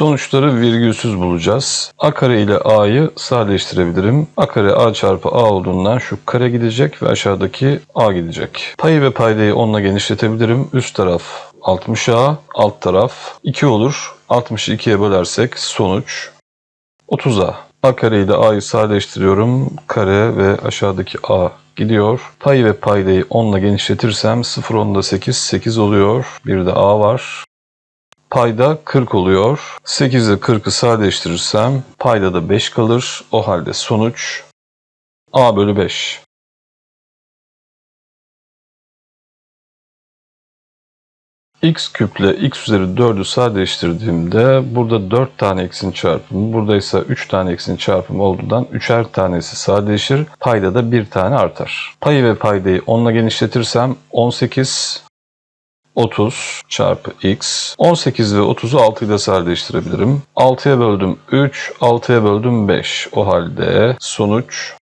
Sonuçları virgülsüz bulacağız. A kare ile A'yı sadeleştirebilirim. A kare A çarpı A olduğundan şu kare gidecek ve aşağıdaki A gidecek. Payı ve paydayı 10 ile genişletebilirim. Üst taraf 60A, alt taraf 2 olur. 60'ı 2'ye bölersek sonuç 30A. A kare ile A'yı sadeleştiriyorum. Kare ve aşağıdaki A gidiyor. Payı ve paydayı 10 ile genişletirsem 0 10'da 8, 8 oluyor. Bir de A var. Payda 40 oluyor. 8 ile 40'ı sadeleştirirsem payda da 5 kalır. O halde sonuç A bölü 5. x küple x üzeri 4'ü sadeleştirdiğimde burada 4 tane x'in çarpımı, burada ise 3 tane x'in çarpımı olduğundan 3'er tanesi sadeleşir. Payda da 1 tane artar. Payı ve paydayı 10 ile genişletirsem 18 30 çarpı x. 18 ve 30'u 6 ile sadeleştirebilirim. 6'ya böldüm 3, 6'ya böldüm 5. O halde sonuç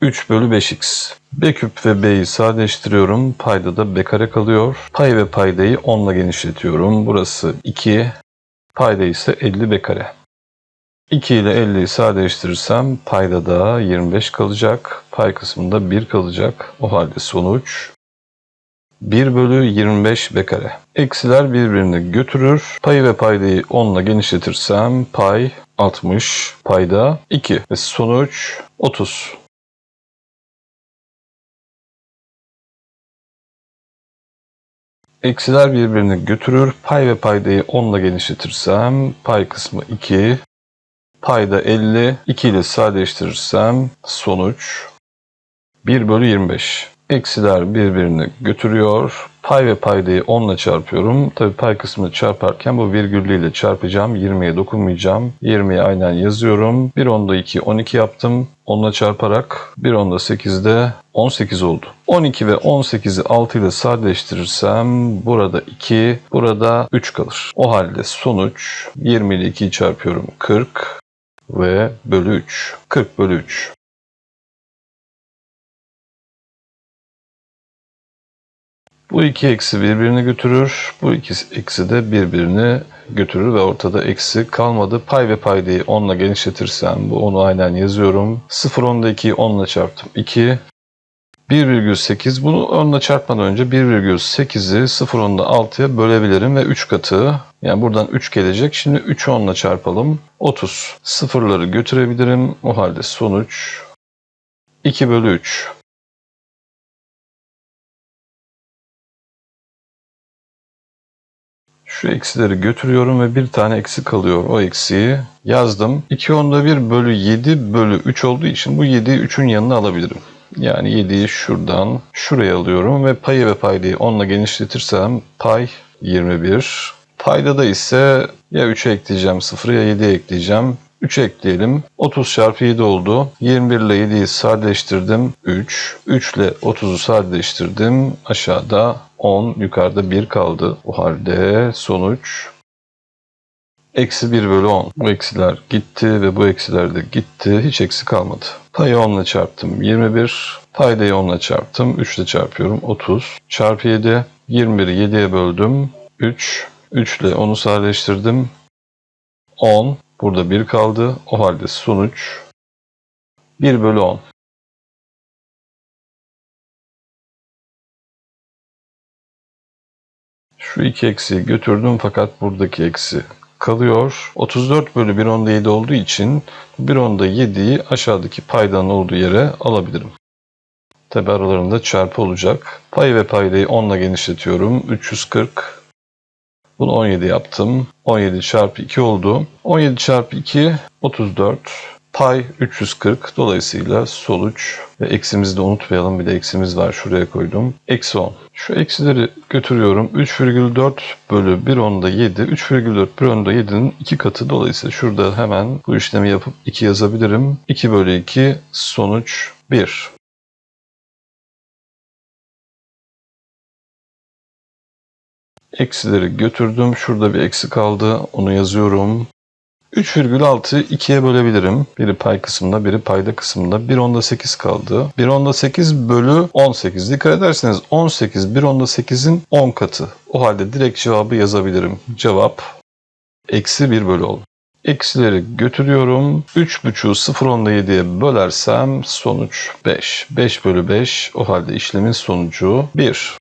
3 bölü 5x. B küp ve b'yi sadeleştiriyorum. Payda da b kare kalıyor. Pay ve paydayı 10 ile genişletiyorum. Burası 2. Payda ise 50 b kare. 2 ile 50'yi sadeleştirirsem payda da 25 kalacak. Pay kısmında 1 kalacak. O halde sonuç 1 bölü 25 b kare. Eksiler birbirini götürür. Payı ve paydayı 10 ile genişletirsem pay 60, payda 2 ve sonuç 30. Eksiler birbirini götürür. Pay ve paydayı 10 ile genişletirsem pay kısmı 2, payda 50, 2 ile sadeleştirirsem sonuç 1 bölü 25. Eksiler birbirini götürüyor. Pay ve paydayı 10 ile çarpıyorum. Tabi pay kısmını çarparken bu virgüllü çarpacağım. 20'ye dokunmayacağım. 20'ye aynen yazıyorum. 1 onda 2, 12 yaptım. 10 ile çarparak 1 onda 8'de 18 oldu. 12 ve 18'i 6 ile sadeleştirirsem burada 2, burada 3 kalır. O halde sonuç 20 ile 2'yi çarpıyorum 40 ve bölü 3. 40 bölü 3. Bu iki eksi birbirini götürür. Bu iki eksi de birbirini götürür ve ortada eksi kalmadı. Pay ve paydayı 10 ile genişletirsem bu 10'u aynen yazıyorum. 0 10'da 2'yi 10 ile çarptım. 2 1,8 bunu 10 ile çarpmadan önce 1,8'i 0 10'da 6'ya bölebilirim ve 3 katı yani buradan 3 gelecek. Şimdi 3'ü 10 ile çarpalım. 30. Sıfırları götürebilirim. O halde sonuç 2 bölü 3. Şu eksileri götürüyorum ve bir tane eksi kalıyor. O eksiği yazdım. 2 onda 1 bölü 7 bölü 3 olduğu için bu 7'yi 3'ün yanına alabilirim. Yani 7'yi şuradan şuraya alıyorum ve payı ve paydayı 10 ile genişletirsem pay 21. Payda da ise ya 3'e ekleyeceğim 0 ya 7'ye ekleyeceğim. 3 ekleyelim. 30 çarpı 7 oldu. 21 ile 7'yi sadeleştirdim. 3. 3 ile 30'u sadeleştirdim. Aşağıda 10, yukarıda 1 kaldı. O halde sonuç eksi 1 bölü 10. Bu eksiler gitti ve bu eksiler de gitti. Hiç eksi kalmadı. Payı 10 ile çarptım. 21. Paydayı 10 ile çarptım. 3 ile çarpıyorum. 30. Çarpı 7. 21'i 7'ye böldüm. 3. 3 ile 10'u sadeleştirdim. 10. Burada 1 kaldı. O halde sonuç 1 bölü 10. Şu iki eksiyi götürdüm fakat buradaki eksi kalıyor. 34 bölü 1 onda 7 olduğu için 1 onda 7'yi aşağıdaki paydanın olduğu yere alabilirim. Tabi aralarında çarpı olacak. Pay ve paydayı 10 ile genişletiyorum. 340 bunu 17 yaptım. 17 çarpı 2 oldu. 17 çarpı 2 34. Pay 340. Dolayısıyla sonuç ve eksimizi de unutmayalım. Bir de eksimiz var. Şuraya koydum. Eksi 10. Şu eksileri götürüyorum. 3,4 bölü 1 onda 7. 3,4 1 onda 7'nin 2 katı. Dolayısıyla şurada hemen bu işlemi yapıp 2 yazabilirim. 2 bölü 2 sonuç 1. Eksileri götürdüm. Şurada bir eksi kaldı. Onu yazıyorum. 3,6'yı 2'ye bölebilirim. Biri pay kısmında, biri payda kısmında. 1 onda 8 kaldı. 1 onda 8 bölü 18. Dikkat ederseniz 18 1 onda 8'in 10 katı. O halde direkt cevabı yazabilirim. Cevap eksi 1 bölü 10. Eksileri götürüyorum. 3,5'u 0 onda 7'ye bölersem sonuç 5. 5 bölü 5 o halde işlemin sonucu 1.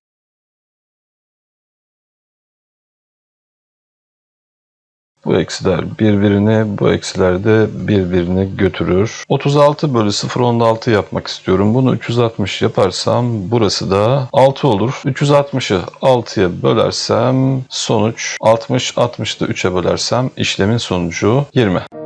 Bu eksiler birbirini, bu eksiler de birbirini götürür. 36 bölü 0 onda 6 yapmak istiyorum. Bunu 360 yaparsam burası da 6 olur. 360'ı 6'ya bölersem sonuç 60, 60'ı da 3'e bölersem işlemin sonucu 20.